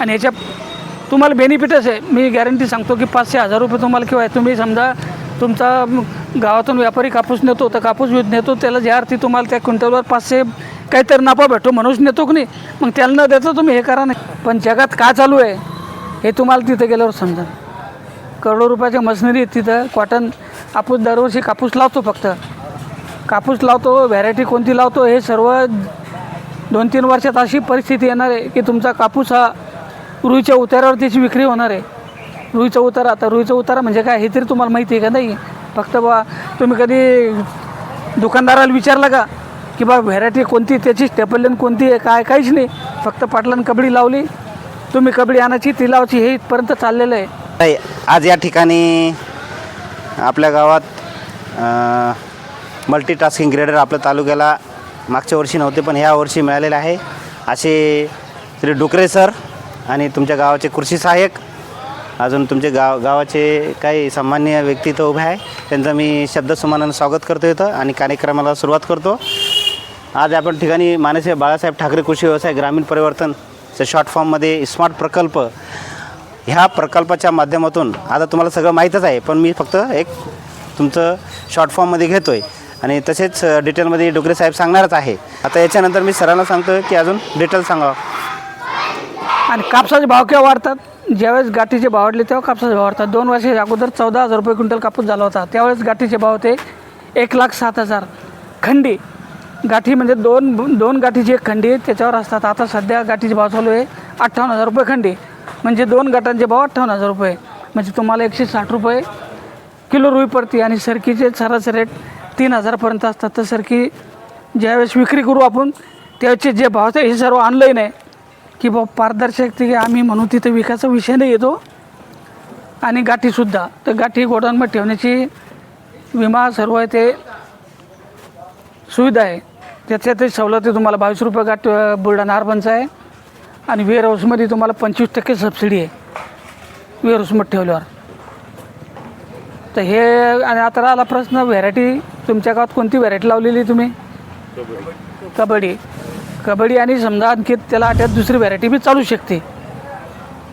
आणि याच्या तुम्हाला बेनिफिटच आहे मी गॅरंटी सांगतो की पाचशे हजार रुपये तुम्हाला किंवा तुम्ही समजा तुमचा गावातून व्यापारी कापूस नेतो तर कापूस विक नेतो त्याला ज्या अर्थी तुम्हाला त्या क्विंटलवर पाचशे काहीतरी नफा भेटतो म्हणूनच नेतो की नाही. मग त्याला न देता तुम्ही हे करा नाही. पण जगात का चालू आहे हे तुम्हाला तिथे गेल्यावर समजा करोडो रुपयाच्या मशिनरी आहेत तिथं. कॉटन आपूस दरवर्षी कापूस लावतो फक्त. कापूस लावतो व्हॅरायटी कोणती लावतो हे सर्व दोन तीन वर्षात अशी परिस्थिती येणार आहे की तुमचा कापूस हा रुईच्या उतारावर त्याची विक्री होणार आहे. रुईचा उतारा आता रुईचा उतारा म्हणजे काय हे तरी तुम्हाला माहिती आहे का? नाही. फक्त बा तुम्ही कधी दुकानदाराला विचारलं का? की बा व्हेरायटी कोणती त्याची? स्टेपलन कोणती आहे? काय काहीच नाही. फक्त पाटलानं कबड्डी लावली. तुम्ही कबड्डी आणायची ती लावायची हे इथपर्यंत चाललेलं आहे. ताई, आज या ठिकाणी आपल्या गावात मल्टीटास्किंग ग्रेडर आपल्या तालुक्याला मागच्या वर्षी नव्हते पण ह्या वर्षी मिळालेले आहे. असे श्री डुकरे सर आणि तुमच्या गावाचे कृषी सहाय्यक अजून तुमचे गाव गावाचे काही सामान्य व्यक्ती इथं उभे आहे. त्यांचं मी शब्दसुमानानं स्वागत करतो इथं आणि कार्यक्रमाला सुरुवात करतो. आज आपण ठिकाणी मानसे बाळासाहेब ठाकरे कृषी व्यवसाय ग्रामीण परिवर्तन शॉर्ट फॉर्ममध्ये स्मार्ट प्रकल्प ह्या प्रकल्पाच्या माध्यमातून आता तुम्हाला सगळं माहीतच आहे पण मी फक्त एक तुमचं शॉर्ट फॉर्ममध्ये घेतो आहे आणि तसेच डिटेलमध्ये डोगरे साहेब सांगणारच आहे. आता याच्यानंतर मी सरांना सांगतो की अजून डिटेल सांगावं. आणि कापसाचे भाव केव्हा वाढतात? ज्यावेळेस गाठीचे भाव वाढले तेव्हा कापसाचे भाव वाढतात. दोन वर्षाच्या अगोदर चौदा हजार रुपये क्विंटल कापूस झाला होता. त्यावेळेस गाठीचे भाव होते एक लाख सात हजार. खंडी. गाठी म्हणजे दोन दोन गाठीची एक खंडी. त्याच्यावर असतात. आता सध्या गाठीचे भाव चालू आहे अठ्ठावन्न हजार रुपये खंडी. म्हणजे दोन गाठांचे भाव अठ्ठावन्न हजार रुपये. म्हणजे तुम्हाला एकशे साठ रुपये किलो रुई पडते आणि सरकीचे सरासरी रेट तीन हजारपर्यंत असतात. तर सरकी ज्यावेळेस विक्री करू आपण त्यावेळेचे जे भाव ते हे सर्व ऑनलाईन आहे की बा पारदर्शकते आम्ही म्हणू तिथं विकायचा विषय नाही येतो. आणि गाठीसुद्धा तर गाठी गोडाऊनमध्ये ठेवण्याची विमा सर्व आहे ते सुविधा आहे. त्याच्यातही सवलती तुम्हाला बावीस रुपये गाठ बुलढाणा हार्बनचा आहे. आणि वेअर हाऊसमध्ये तुम्हाला पंचवीस टक्के सबसिडी आहे. वेअर हाऊसमध्ये ठेवल्यावर. तर हे आणि आता राहिला प्रश्न व्हरायटी तुमच्या गावात कोणती व्हरायटी लावलेली तुम्ही? कबड्डी. कबड्डी आणि समजा आणखी त्याला आट्यात दुसरी व्हरायटी बी चालू शकते.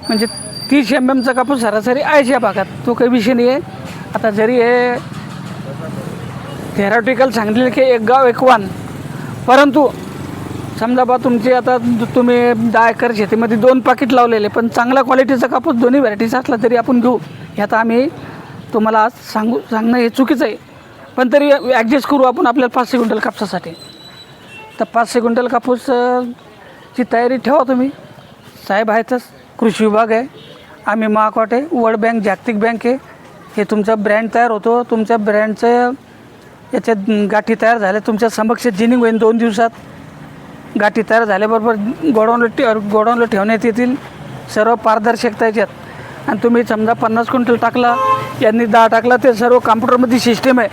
म्हणजे तीस एम एमचा कापूस सरासरी आहेच या भागात. तो काही विषय नाही आहे आता जरी हे थेरॉटिकल सांगितले की एक गाव एक वान. परंतु समजा बा तुमची आता तुम्ही दहा एकर शेतीमध्ये दोन पाकिट लावलेले पण चांगल्या क्वालिटीचा कापूस दोन्ही व्हरायटीचा असला तरी आपण घेऊ. हे आता आम्ही तुम्हाला आज सांगू सांगणं हे चुकीचं आहे. पण तरी ॲडजस्ट करू आपण आपल्याला पाचशे क्विंटल कापसासाठी. तर पाचशे क्विंटल कापूस ची तयारी ठेवा तुम्ही. साहेब आहेतच कृषी विभाग आहे. आम्ही महाकॉट आहे. वर्ल्ड बँक जागतिक बँक आहे. हे तुमचा ब्रँड तयार होतो. तुमच्या ब्रँडचं याच्यात गाठी तयार झाल्या. तुमच्या समक्ष जिनिंग होईल दोन दिवसात. गाठी तयार झाल्याबरोबर गोडाऊनला ठे गोडाऊनला ठेवण्यात येतील. सर्व पारदर्शकता याच्यात. आणि तुम्ही समजा पन्नास क्विंटल टाकला यांनी दहा टाकला ते सर्व कॉम्प्युटरमध्ये सिस्टीम आहे.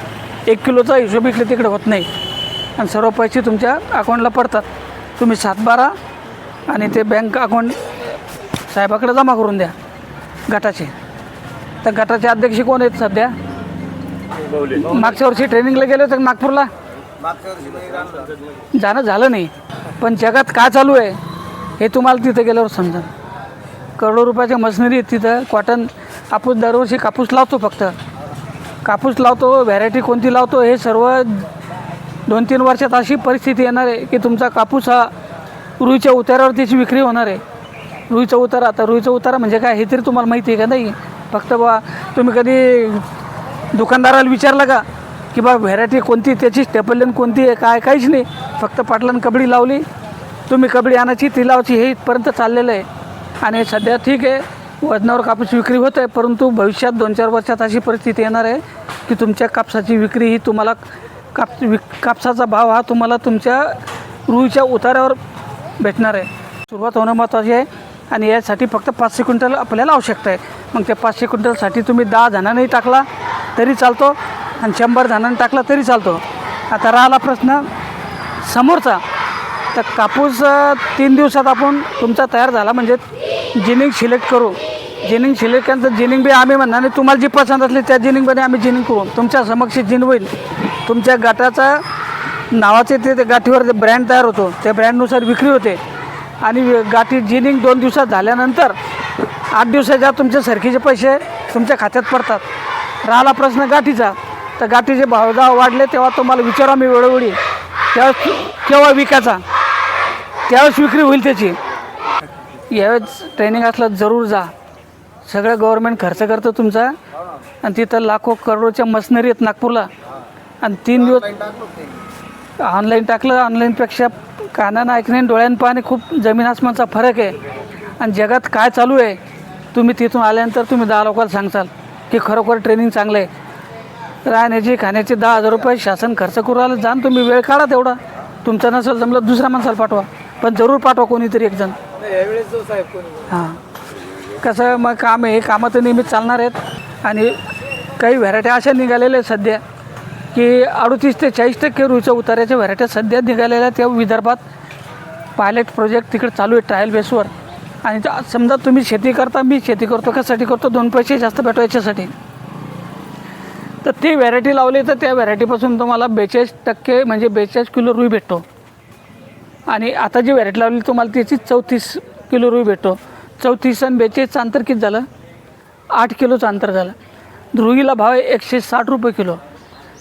एक किलोचा हिशोब इकडे तिकडे होत नाही. आणि सर्व पैसे तुमच्या अकाउंटला पडतात. तुम्ही सातबारा आणि ते बँक अकाउंट साहेबाकडे जमा करून द्या गटाचे. तर गटाचे अध्यक्ष कोण आहेत सध्या? मागच्या वर्षी ट्रेनिंगला गेले होते नागपूरला? जाणं झालं नाही. पण जगात काय चालू आहे हे तुम्हाला तिथं गेल्यावर समजा करोडो रुपयाच्या मशिनरी आहेत तिथं कॉटन आपूस दरवर्षी कापूस लावतो फक्त. कापूस लावतो व्हॅरायटी कोणती लावतो हे सर्व दोन तीन वर्षात अशी परिस्थिती येणार आहे की तुमचा कापूस हा रुईच्या उतारावर त्याची विक्री होणार आहे. रुईचा उतारा आता रुईचा उतारा म्हणजे काय हे तरी तुम्हाला माहिती आहे का नाही? फक्त बा तुम्ही कधी दुकानदाराला विचारलं का? की बा व्हेरायटी कोणती त्याची स्टेपलन कोणती आहे काय काहीच नाही. फक्त पाटलानं कबड्डी लावली. तुम्ही कबड्डी आणायची ती लावायची हे इथपर्यंत चाललेलं आहे. आणि सध्या ठीक आहे वजनावर कापूस विक्री होत आहे परंतु भविष्यात दोन चार वर्षात अशी परिस्थिती येणार आहे की तुमच्या कापसाची विक्री ही तुम्हाला काप विक कापसाचा भाव हा तुम्हाला तुमच्या रुईच्या उतारावर भेटणार आहे. सुरुवात होणं महत्त्वाची आहे आणि यासाठी फक्त पाचशे क्विंटल आपल्याला आवश्यकता आहे. मग त्या पाचशे क्विंटलसाठी तुम्ही दहा जणांनाही टाकला तरी चालतो आणि शंभर जणांनी टाकला तरी चालतो. आता राहिला प्रश्न समोरचा. तर कापूस तीन दिवसात आपण तुमचा तयार झाला म्हणजे जिनिंग सिलेक्ट करू. जिनिंग सिलेक्ट केल्यानंतर जिनिंग बी आम्ही म्हणणार आणि तुम्हाला जी पसंत असली त्या जिनिंगमध्ये आम्ही जिनिंग करू. तुमच्या समक्ष जिन होईल. तुमच्या गटाचा नावाचे ते गाठीवर जे ब्रँड तयार होतो. त्या ब्रँडनुसार विक्री होते. आणि गाठी जिनिंग दोन दिवसात झाल्यानंतर आठ दिवसाच्या आत तुमचे सरकीचे पैसे तुमच्या खात्यात पडतात. राहिला प्रश्न गाठीचा. तर गाठीचे भाव वाढले तेव्हा तुम्हाला विचारा मी वेळोवेळी. त्यावेळेस केव्हा विकायचा? त्यावेळेस विक्री होईल त्याची. यावेळेस ट्रेनिंग असलं जरूर जा. सगळं गव्हर्मेंट खर्च करतं तुमचा. आणि तिथं लाखो करोडच्या मशनरी आहेत नागपूरला. आणि तीन दिवस ऑनलाईन टाकलं ऑनलाईनपेक्षा कानानं ऐकणे डोळ्यानं पाहणे खूप जमीन आसमानचा फरक आहे. आणि जगात काय चालू आहे तुम्ही तिथून आल्यानंतर तुम्ही दहा लोकांना सांगचाल की खरोखर ट्रेनिंग चांगलं आहे. राहण्याची खाण्याची दहा हजार रुपये शासन खर्च करू आलं जा न तुम्ही वेळ काढा तेवढा. तुमचं नसेल जमलं दुसऱ्या माणसाला पाठवा. पण जरूर पाठवा कोणीतरी एक जण. हां. कसं मग काम आहे हे कामं तर नेहमीच चालणार आहेत. आणि काही व्हरायट्या अशा निघालेल्या आहेत सध्या. की अडतीस ते चाळीस टक्के रुईच्या उतार्याच्या व्हरायट्या सध्या निघालेल्या त्या विदर्भात पायलट प्रोजेक्ट तिकडे चालू आहे ट्रायल बेसवर आणि त्या- समजा तुम्ही शेती करता मी शेती करतो कशासाठी करतो? दोन पैसे जास्त भेटो याच्यासाठी. तर ती व्हरायटी लावली तर त्या व्हरायटीपासून तुम्हाला बेचाळीस टक्के म्हणजे बेचाळीस किलो रुई भेटतो. आणि आता जी व्हरायटी लावली तुम्हाला त्याची चौतीस किलो रुई भेटतो. चौतीस आणि बेचाळीसचं अंतर किती झालं? आठ किलोचं अंतर झालं. रुईला भाव आहे एकशे साठ रुपये किलो.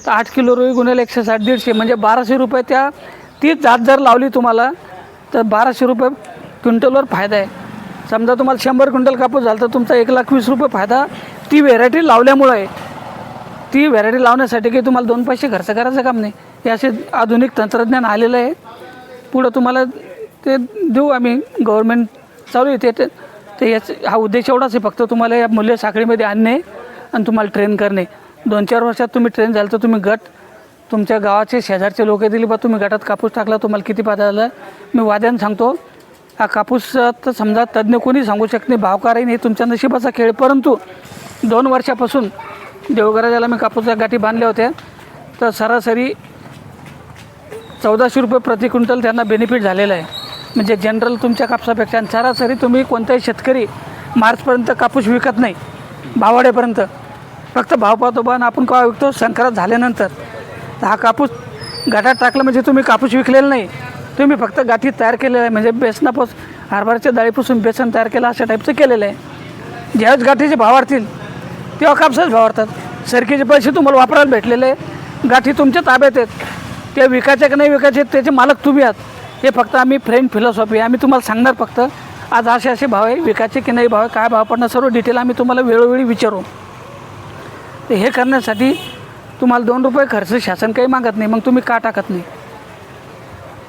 तर आठ किलो रुई गुन्ह्याला एकशे साठ दीडशे म्हणजे बाराशे रुपये त्या तीच जात जर लावली तुम्हाला तर बाराशे रुपये क्विंटलवर फायदा आहे. समजा तुम्हाला शंभर क्विंटल कापूस झाला तर तुमचा एक लाख वीस रुपये फायदा ती व्हेरायटी लावल्यामुळं आहे. ती व्हरायटी लावण्यासाठी काही तुम्हाला दोन पैसे खर्च करायचं काम नाही. हे असे आधुनिक तंत्रज्ञान आलेलं आहे. पुढं तुम्हाला ते देऊ आम्ही. गव्हर्मेंट चालू आहे ते. ते- ते याच हा उद्देश एवढाच आहे. फक्त तुम्हाला या मूल्य साखळीमध्ये आणणे आणि तुम्हाला ट्रेन करणे. दोन चार वर्षात तुम्ही ट्रेन झालं तर तुम्ही गट तुमच्या गावाचे शेजारचे लोक दिली बा तुम्ही गटात कापूस टाकला तुम्हाला किती फायदा झाला? मी वाद्यानं सांगतो हा कापूस तर समजा तज्ज्ञ कोणी सांगू शकत नाही भावकारही नाही तुमच्या नशिबाचा खेळ. परंतु दोन वर्षापासून देवगराजाला मी कापूसच्या गाठी बांधल्या होत्या. तर सरासरी चौदाशे रुपये प्रति क्विंटल त्यांना बेनिफिट झालेलं आहे. म्हणजे जनरल तुमच्या कापसापेक्षा आणि सरासरी तुम्ही कोणताही शेतकरी मार्चपर्यंत कापूस विकत नाही भावाड्यापर्यंत फक्त भाव पाहतो बा आणि आपण केव्हा विकतो? संक्रांत झाल्यानंतर. हा कापूस गाठात टाकलं म्हणजे तुम्ही कापूस विकलेला नाही. तुम्ही फक्त गाठी तयार केलेलं आहे म्हणजे बेसनापास हरभऱ्याच्या डाळीपासून बेसन तयार केलं अशा टाईपचं केलेलं आहे. ज्यावेळेस गाठीचे भाव वाढतील तेव्हा कापसाच भाव वाढतात. सरकीचे पैसे तुम्हाला वापरायला भेटलेले आहे. गाठी तुमच्या ताब्यात आहेत. त्या विकायच्या की नाही विकायचे त्याचे मालक तुम्ही आहात. हे फक्त आम्ही फ्रेंड फिलॉसॉफी आम्ही तुम्हाला सांगणार फक्त आज असे असे भाव आहे विकायचे की नाही भाव आहे काय भाव पडणार सर्व डिटेल आम्ही तुम्हाला वेळोवेळी विचारू. तर हे करण्यासाठी तुम्हाला दोन रुपये खर्च शासन काही मागत नाही मग तुम्ही का टाकत नाही?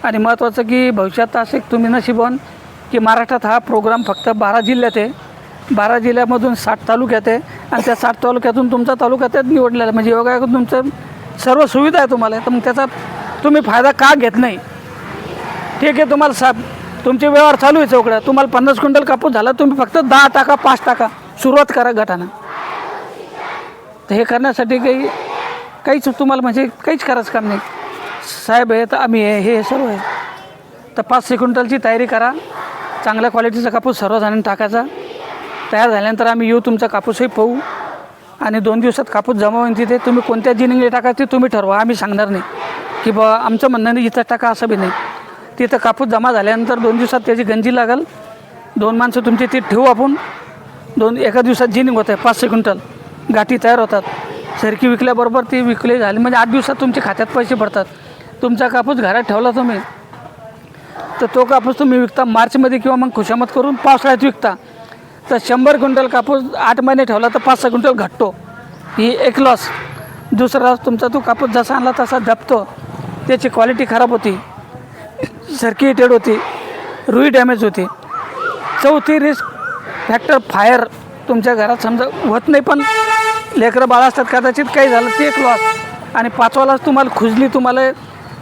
आणि महत्त्वाचं की भविष्यात असे एक तुम्ही नशिबन की महाराष्ट्रात हा प्रोग्राम फक्त बारा जिल्ह्यात आहे. बारा जिल्ह्यामधून साठ तालुक्यात आहे आणि त्या साठ तालुक्यातून तुमचा तालुक्यात निवडलेला आहे. म्हणजे योगा तुमचं सर्व सुविधा आहे तुम्हाला. तर मग त्याचा तुम्ही फायदा का घेत नाही? ठीक आहे तुम्हाला साहेब तुमचे व्यवहार चालू आहे चौकड्या. तुम्हाला पन्नास क्विंटल कापूस झाला तुम्ही फक्त दहा टाका पाच टाका. सुरुवात करा गटानं. तर हे करण्यासाठी काही काहीच तुम्हाला म्हणजे काहीच करायचं काम नाही. साहेब आहे तर आम्ही आहे हे सर्व आहे. तर पाच सहा क्विंटलची तयारी करा. चांगल्या क्वालिटीचा कापूस सर्वजणांनी टाकायचा. तयार झाल्यानंतर आम्ही येऊ तुमचा कापूसही पाहू. आणि दोन दिवसात कापूस जमा होईल तिथे. तुम्ही कोणत्या जिनिंगला टाकायचे तुम्ही ठरवा. आम्ही सांगणार नाही. की बा आमचं म्हणणं नाही इथं टाका असं बी नाही. तिथं कापूस जमा झाल्यानंतर दोन दिवसात त्याची गंजी लागेल. दोन माणसं तुमची ती ठेवू आपण. दोन एका दिवसात जिनिंग होत आहे पाच क्विंटल. गाठी तयार होतात. सरकी विकल्याबरोबर ती विकली झाली. म्हणजे आठ दिवसात तुमच्या खात्यात पैसे पडतात. तुमचा कापूस घरात ठेवला तुम्ही तर तो कापूस तुम्ही विकता. मार्चमध्ये किंवा मग खुशामत करून पावसाळ्यात विकता. तर शंभर क्विंटल कापूस आठ महिने ठेवला तर पाच सहा क्विंटल घटतो. ही एक लॉस दुसरा लॉस तुमचा तो कापूस जसा आणला तसा दबतो त्याची क्वालिटी खराब होती. सरकी हिटेड होती. रुई डॅमेज होती. चौथी रिस्क फॅक्टर फायर तुमच्या घरात समजा होत नाही पण लेकरं बाळ असतात कदाचित काही झालं ते एक लॉस आणि पाचवा लॉस तुम्हाला खुजली तुम्हाला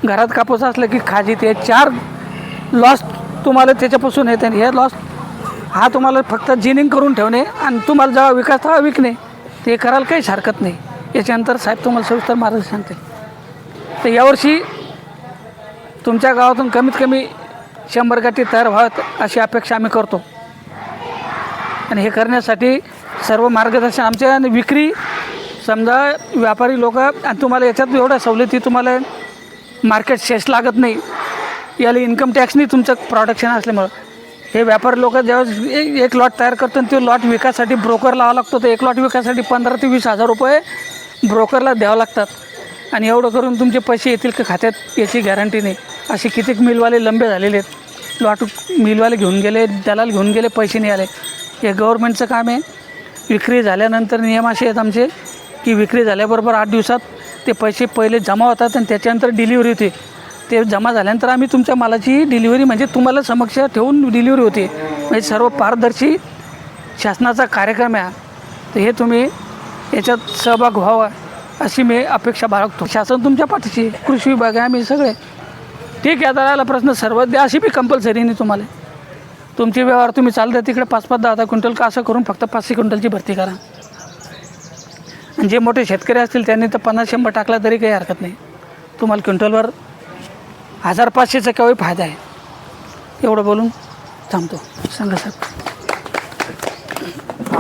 घरात कापूस असलं की खाजी ते चार लॉस तुम्हाला त्याच्यापासून येते. आणि हे लॉस हा तुम्हाला फक्त जिनिंग करून ठेवणे आणि तुम्हाला जेव्हा विकास तेव्हा विकणे. ते करायला काहीच हरकत नाही. याच्यानंतर साहेब तुम्हाला सविस्तर मार्गदर्शन सांगतील. तर यावर्षी तुमच्या गावातून कमीत कमी शंभर गाठी तयार व्हावेत अशी अपेक्षा आम्ही करतो. आणि हे करण्यासाठी सर्व मार्गदर्शन आमच्या आणि विक्री समजा व्यापारी लोक आणि तुम्हाला याच्यात एवढ्या सवलती तुम्हाला मार्केट शेष लागत नाही. याला इन्कम टॅक्स नाही तुमचं प्रॉडक्शन असल्यामुळं. हे व्यापारी लोक ज्यावेळेस एक एक लॉट तयार करतो आणि लॉट विकायसाठी ब्रोकर लावा लागतो तर एक लॉट विकायसाठी पंधरा ते वीस हजार रुपये ब्रोकरला द्यावं लागतात. आणि एवढं करून तुमचे पैसे येतील का खात्यात याची गॅरंटी नाही. असे कितीक मिलवाले लंबे झालेले आहेत. लॉट मिलवाले घेऊन गेले दलाल घेऊन गेले पैसे नाही आले. हे गव्हर्मेंटचं काम आहे. विक्री झाल्यानंतर नियम असे आहेत आमचे की विक्री झाल्याबरोबर आठ दिवसात ते पैसे पहिले जमा होतात आणि त्याच्यानंतर डिलिव्हरी होते. ते जमा झाल्यानंतर आम्ही तुमच्या मालाची डिलिव्हरी म्हणजे तुम्हाला समक्ष ठेवून डिलिव्हरी होते. म्हणजे सर्व पारदर्शी शासनाचा कार्यक्रम आहे तर हे तुम्ही याच्यात सहभाग व्हावा अशी मी अपेक्षा बाळगतो. शासन तुमच्या पाठीशी कृषी विभाग आहे आम्ही सगळे. ठीक आहे आता राहिला प्रश्न सर्व द्या अशी बी कंपल्सरी नाही तुम्हाला. तुमचे व्यवहार तुम्ही चालतात तिकडे पाच पाच दहा दहा क्विंटल का असं करून फक्त पाचशे क्विंटलची भरती करा. आणि जे मोठे शेतकरी असतील त्यांनी तर पन्नास शंभर टाकला तरी काही हरकत नाही. तुम्हाला क्विंटलवर हजार पाचशेचा केव्हाही फायदा आहे. एवढं बोलून थांबतो. सांगा साहेब.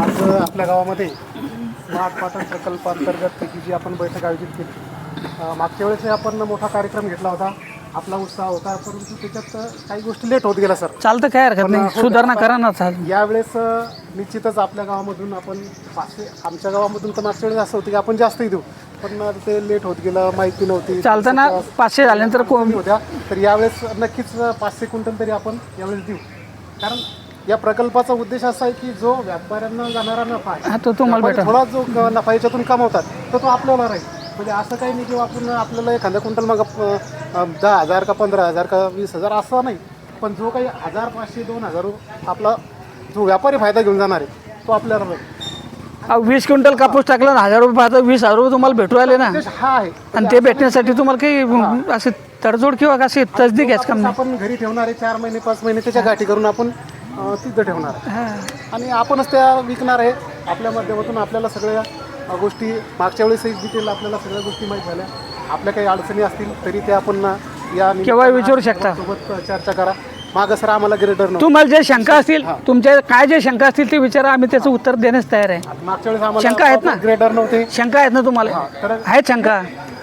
आज आपल्या गावामध्ये स्मार्ट पाटण प्रकल्पांतर्गत जी आपण बैठक आयोजित केली मागच्या वेळेस आपण मोठा कार्यक्रम घेतला होता. आपला उत्साह होता परंतु त्याच्यात काही गोष्टी लेट होत गेल्या सर चालतं काय हरकत पण नाही. सुधारणा आता करा ना चालेल. यावेळेस अ, निश्चितच आपल्या गावामधून आपण पाचशे आमच्या गावामधून तर मागच्या वेळेस असं होतं की आपण जास्तही देऊ पण अ, ते लेट होत गेलं माहिती नव्हती. चालतं ना पाचशे झाल्यानंतर को कमी होत्या तर यावेळेस नक्कीच पाचशे क्विंटल तरी आपण यावेळेस देऊ. कारण या प्रकल्पाचा उद्देश असा आहे की जो व्यापाऱ्यांना जाणारा नफा आहे तो तुम्हाला व्यापारी थोडा जो क- नफा याच्यातून कमवतात तर तो आपल्याला राहील. म्हणजे असं काही नाही की आपण आपल्याला एखादा क्विंटल मग दहा हजार का पंधरा हजार का वीस हजार असं नाही. पण जो काही हजार पाचशे दोन हजार आपला जो व्यापारी फायदा घेऊन जाणार आहे तो आपल्याला अहो, वीस क्विंटल कापूस टाकला ना हजार रुपये आता वीस हजार रुपये तुम्हाला भेटू आले ना. उद्देश हा आहे. आणि ते भेटण्यासाठी तुम्हाला काही असे तडजोड किंवा असे तसदी घ्यायचं काम नाही. आपण घरी ठेवणार आहे चार महिने पाच महिने त्याच्या गाठी करून आपण अ, तिथं ठेवणार आहे. आणि आपणच त्या विकणार आहे. आपल्या माध्यमातून आपल्याला सगळ्या गोष्टी मागच्या वेळेस डिटेल आपल्याला सगळ्या गोष्टी माहीत झाल्या. आपल्या काही अडचणी असतील तरी ते आपण या केव्हाही विचारू शकता. सोबत चर्चा करा. मागं सर आम्हाला नव्हतं. तुम्हाला जे शंका असतील तुमच्या काय जे शंका असतील ते विचारा. आम्ही त्याचं उत्तर देण्यास तयार आहे. मागच्या वेळेस शंका आहेत ना? ग्रेडर नव्हते. शंका आहेत ना तुम्हाला? आहेत शंका.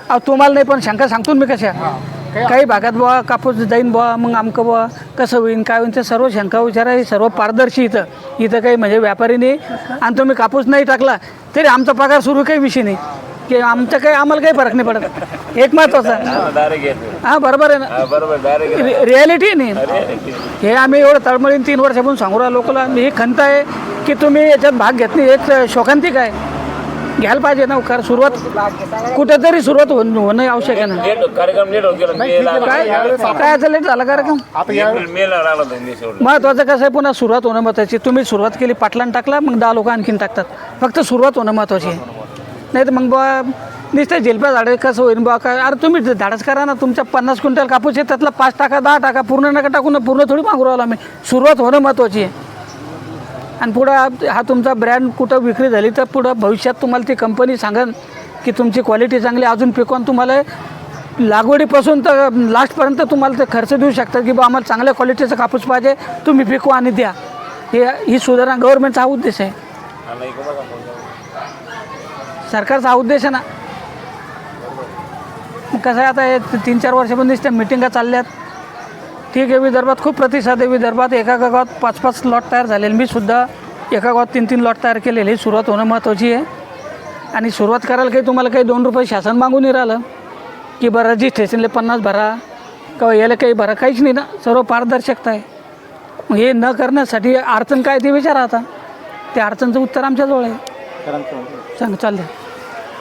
अहो तुम्हाला नाही पण शंका सांगतो मी कशा? काही भागात बुवा कापूस जाईन बुवा मग आमकं बुवा कसं होईन काय होईन ते सर्व शंका विचारा हे सर्व पारदर्शी इथं. इथं काही म्हणजे व्यापारी नाही. आणि तुम्ही कापूस नाही टाकला तरी आमचा पगार सुरू काही विषय नाही. की आमचं काही आम्हाला काही फरक नाही पडत. एक महत्वाचं. हां बरोबर आहे ना? रिॲलिटी नाही. हे आम्ही एवढं तळमळीन तीन वर्षापासून सांगू राहिलो लोकला ही खंत आहे की तुम्ही याच्यात भाग घेत नाही. एक शोकांतिक आहे. घ्यायला पाहिजे ना कारण सुरुवात कुठेतरी सुरुवात होणं होणं आवश्यक आहे ना. लेट कार्यक्रम लेट होत गेला मेल आला काय काय असं लेट झाला कार्यक्रम? आता या एप्रिल शेवट महत्वाचं कसं आहे पुन्हा सुरुवात होणं महत्वाची. तुम्ही सुरुवात केली पाटलान टाकला मग दहा लोक आणखीन टाकतात. फक्त सुरुवात होणं महत्वाची आहे. नाही तर मग बा नुसतं झेलप्या झाडे कसं होईल बा काय अरे तुम्ही धाडस करा ना तुमच्या पन्नास क्विंटल कापूस आहे त्यातला पाच टाका दहा टाका पूर्ण नका टाकून ना पूर्ण थोडी मागू राहिलो आम्ही. सुरुवात होणं महत्वाची आहे. आणि पुढं हा- तुमचा ब्रँड कुठं विक्री झाली तर पुढं भविष्यात तुम्हाला ती कंपनी सांगेन की तुमची क्वालिटी चांगली अजून पिकवून तुम्हाला लागवडीपासून तर लास्टपर्यंत तुम्हाला ते खर्च देऊ शकतात की बा आम्हाला चांगल्या क्वालिटीचा कापूस पाहिजे तुम्ही पिकवा आणि द्या. हे ही सुधारणा गव्हर्नमेंटचा हा उद्देश आहे. सरकारचा हा उद्देश आहे ना. कसं आहे आता हे तीन चार वर्षापासून नुसत्या मिटिंगा चालल्यात. ठीक आहे विदर्भात खूप प्रतिसाद आहे. विदर्भात एका गावात पाच पाच लॉट तयार झालेले. मी सुद्धा एका गावात तीन तीन लॉट तयार केलेले. ही सुरुवात होणं महत्त्वाची आहे. आणि सुरुवात करायला काही तुम्हाला काही दोन रुपये शासन मागून नाही राहिलं. की बरं रजिस्ट्रेशनले पन्नास भरा. किंवा याला काही भरा. काहीच नाही ना. सर्व पारदर्शकता आहे. मग हे न करण्यासाठी अडचण काय ते विचारा आता. त्या अडचणचं उत्तर आमच्याजवळ आहे. सांग चालतं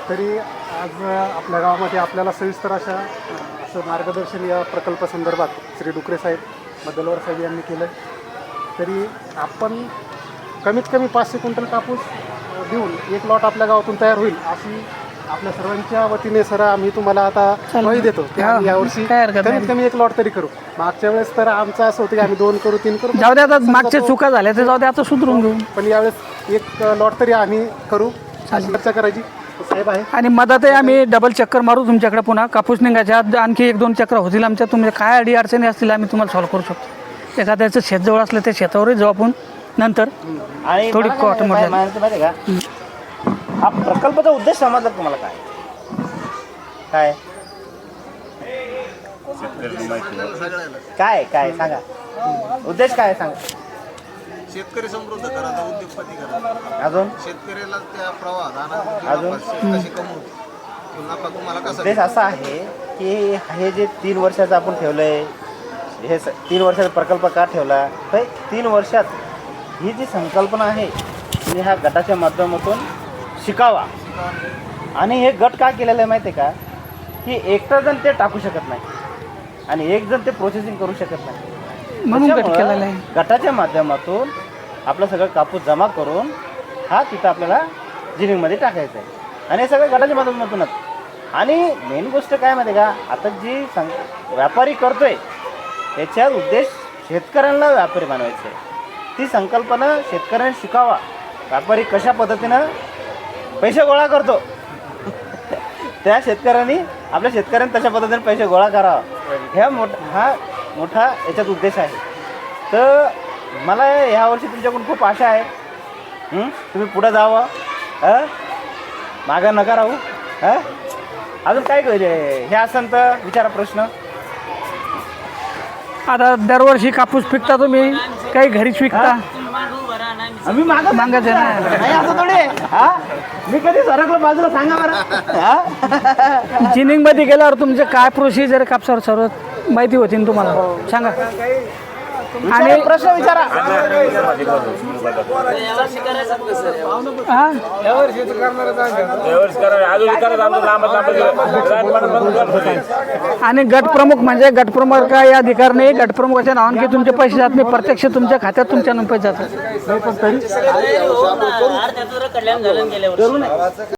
तरी आज आपल्या गावामध्ये आपल्याला सविस्तर अशा असं मार्गदर्शन या प्रकल्पासंदर्भात श्री डुकरे साहेब बदलवर साहेब यांनी केलं तरी आपण कमीत कमी पाचशे क्विंटल कापूस देऊन एक लॉट आपल्या गावातून तयार होईल अशी आपल्या सर्वांच्या वतीने सर आम्ही तुम्हाला आता ग्वाही देतो की हा, आम्ही यावर्षी. कमीत कमी एक लॉट तरी करू. मागच्या वेळेस तर आमचं असं होतं की आम्ही दोन करू तीन करू. जाऊ दे आता मागच्या चुका झाल्या ते जाऊ दे आता सुधरून घेऊ. पण यावेळेस एक लॉट तरी आम्ही करू. अशी चर्चा करायची. आणि मधातही आम्ही डबल चक्कर मारू तुमच्याकडे पुन्हा. कापूस निघायच्या आत आणखी एक दोन चक्र होतील आमच्या. तुमच्या काय अडी अडचणी असतील आम्ही तुम्हाला सॉल्व्ह करू शकतो. एखाद्याचं शेतजवळ असलं त्या शेतावरही जाऊ आपण नंतर. आणि थोडी कॉट. माहिती आहे का? हा प्रकल्पाचा उद्देश समजला का तुम्हाला काय? काय? काय काय? सांगा. उद्देश काय आहे सांगा? शेतकरी समृद्ध करायचा उद्योगपती करायचा अजून? शेतकऱ्याला त्या प्रवाहात आनंद अजून? कशी कमवतो तो नफा तुम्हाला कसा उद्देश असा आहे की हे जे तीन वर्षाचं आपण ठेवलं आहे हे स तीन वर्षाचा प्रकल्प का ठेवला? तर तीन वर्षात ही जी संकल्पना आहे ती ह्या गटाच्या माध्यमातून शिकावा. आणि हे गट का केलेलं आहे माहिती आहे का? की एकटा जण ते टाकू शकत नाही. आणि एक जण ते प्रोसेसिंग करू शकत नाही. म्हणून गट आहे. गटाच्या माध्यमातून आपलं सगळं कापूस जमा करून हा तिथं आपल्याला जिनिंगमध्ये टाकायचा आहे. आणि हे सगळं गटाच्या माध्यमातूनच. आणि मेन गोष्ट काय माहिती का? आता जी सं व्यापारी करतोय याच्यात उद्देश शेतकऱ्यांना व्यापारी बनवायचं आहे. ती संकल्पना शेतकऱ्यांनी शिकावा. व्यापारी कशा पद्धतीनं पैसे गोळा करतो? त्या शेतकऱ्यांनी आपल्या शेतकऱ्यांनी तशा पद्धतीने पैसे गोळा करावा. ह्या मोठा हा मोठा याच्यात उद्देश आहे. तर मला ह्यावर्षी तुमच्याकडून खूप आशा आहे. हं? तुम्ही पुढं जावं. हं? मागं नका राहू. हं? अजून काय हे असं तर विचारा प्रश्न. आता दरवर्षी कापूस पिकता तुम्ही? काही घरीच विकता? आम्ही मागं मागायचं नाही असं थोडे. हा? मी कधी सरकलो बाजूला सांगा बरं. हा? जिनिंगमध्ये गेल्यावर तुमचे काय प्रोसिजर कापसावर सर्व? माहिती होती ना तुम्हाला? सांगा. आणि प्रश्न विचारा. हा? आणि गट प्रमुख म्हणजे गट प्रमुख काही अधिकार नाही? गट प्रमुखाच्या नावाने की तुमचे पैसे जात नाही. प्रत्यक्ष तुमच्या खात्यात तुमच्या पैसे जातात.